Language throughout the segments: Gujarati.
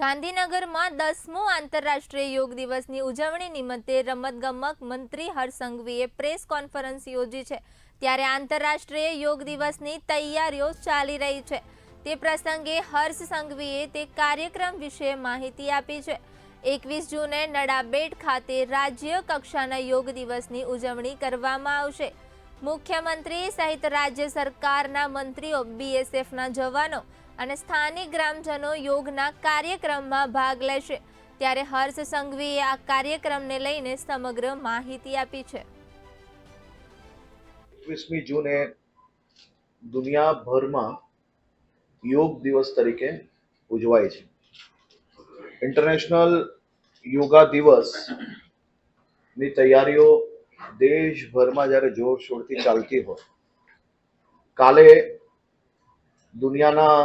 ગાંધીનગરમાં દસમો આંતરરાષ્ટ્રીય યોગ દિવસની ઉજવણી નિમિત્તે રમતગમત મંત્રી હરસંઘવીએ પ્રેસ કોન્ફરન્સ યોજી છે. ત્યારે આંતરરાષ્ટ્રીય યોગ દિવસની તૈયારીઓ ચાલી રહી છે. તે પ્રસંગે હર્ષ સંઘવીએ તે કાર્યક્રમ વિશે માહિતી આપી છે. એકવીસ જૂને નડાબેટ ખાતે રાજ્ય કક્ષાના યોગ દિવસની ઉજવણી કરવામાં આવશે. મુખ્યમંત્રી સહિત રાજ્ય સરકારના મંત્રીઓ બીએસએફના જવાનો અને સ્થાનિક ગ્રામજનો યોગના કાર્યક્રમમાં ભાગ લેશે. ત્યારે હર્ષ સંઘવીએ આ કાર્યક્રમને લઈને સમગ્ર માહિતી આપી છે. એકવીસમી જૂને દુનિયાભરમાં યોગ દિવસ તરીકે ઉજવાય છે. ઇન્ટરનેશનલ યોગા દિવસની તૈયારીઓ દેશભરમાં જ્યારે જોરશોરથી ચાલતી હોય, કાલે દુનિયાના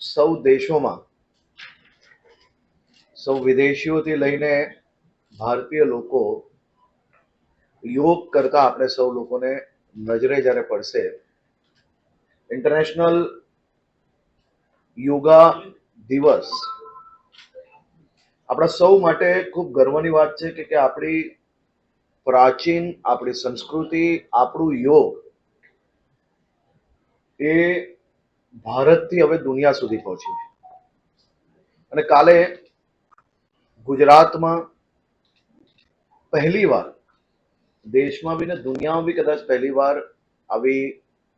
સૌ દેશોમાં, સૌ વિદેશીઓથી લઈને ભારતીય લોકો યોગ કરતા આપણે સૌ લોકોને નજરે જ્યારે પડશે ઇન્ટરનેશનલ યોગા દિવસ આપણા સૌ માટે ખૂબ ગર્વની વાત છે કે કે આપણી પ્રાચીન, આપણી સંસ્કૃતિ, આપણું યોગ એ ભારતથી હવે દુનિયા સુધી પહોંચ્યું છે અને કાલે ગુજરાતમાં પહેલીવાર, દેશમાં બી ને દુનિયામાં બી કદાચ પહેલીવાર આવી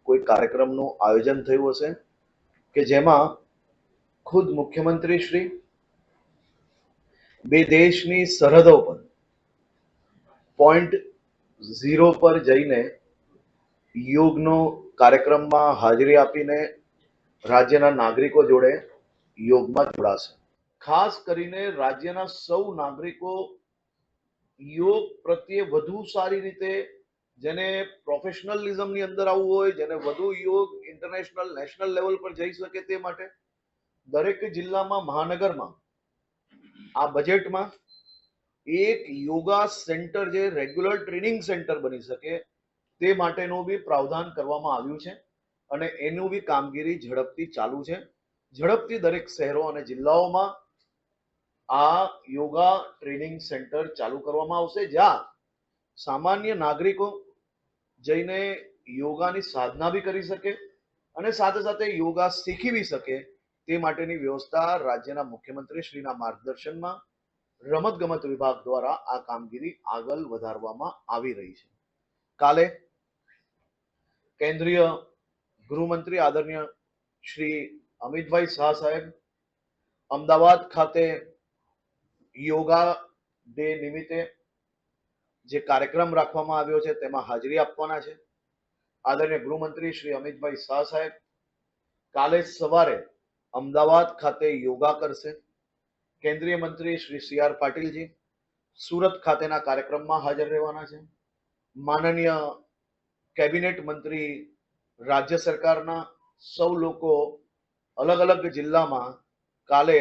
કોઈ કાર્યક્રમનું આયોજન થયું હશે કે જેમાં ખુદ મુખ્યમંત્રી શ્રી બે દેશની સરહદો પર પોઈન્ટ ઝીરો પર જઈને યોગનો કાર્યક્રમમાં હાજરી આપીને રાજ્યના નાગરિકો જોડે યોગમાં જોડાશે. ખાસ કરીને રાજ્યના સૌ નાગરિકો યોગ પ્રત્યે વધુ સારી રીતે જેને પ્રોફેશનલિઝમની અંદર આવવું હોય, જેને વધુ યોગ ઇન્ટરનેશનલ નેશનલ લેવલ પર જઈ શકે તે માટે દરેક જિલ્લામાં, મહાનગરમાં આ બજેટમાં એક યોગા સેન્ટર જે રેગ્યુલર ટ્રેનિંગ સેન્ટર બની શકે તે માટેનું બી પ્રાવધાન કરવામાં આવ્યું છે. અને એનું બી કામગીરી ઝડપથી ચાલુ છે. ઝડપથી દરેક શહેરો અને જિલ્લાઓમાં આ યોગા ટ્રેનિંગ સેન્ટર ચાલુ કરવામાં આવશે, જ્યાં સામાન્ય નાગરિકો જઈને યોગાની સાધના બી કરી શકે અને સાથે સાથે યોગા શીખી બી શકે તે માટેની વ્યવસ્થા રાજ્યના મુખ્યમંત્રી શ્રીના માર્ગદર્શનમાં રમતગમત વિભાગ દ્વારા આ કામગીરી આગળ વધારવામાં આવી રહી છે. કાલે કેન્દ્રીય ગૃહમંત્રી આદરણીય શ્રી અમિતભાઈ શાહ સાહેબ, અમદાવાદ ખાતે યોગા ડે નિમિત્તે જે કાર્યક્રમ રાખવામાં આવ્યો છે, તેમાં હાજરી આપવાના છે. આદરણીય ગૃહમંત્રી શ્રી અમિતભાઈ શાહ સાહેબ, કાલે સવારે અમદાવાદ ખાતે યોગા કરશે. કેન્દ્રીય મંત્રી શ્રી સી આર પાટીલજી સુરત ખાતેના કાર્યક્રમમાં હાજર રહેવાના છે. માનનીય કેબિનેટ મંત્રી રાજ્ય સરકારના સૌ લોકો અલગ અલગ જિલ્લામાં કાલે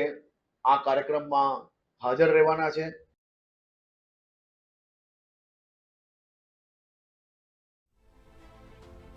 આ કાર્યક્રમમાં હાજર રહેવાના છે.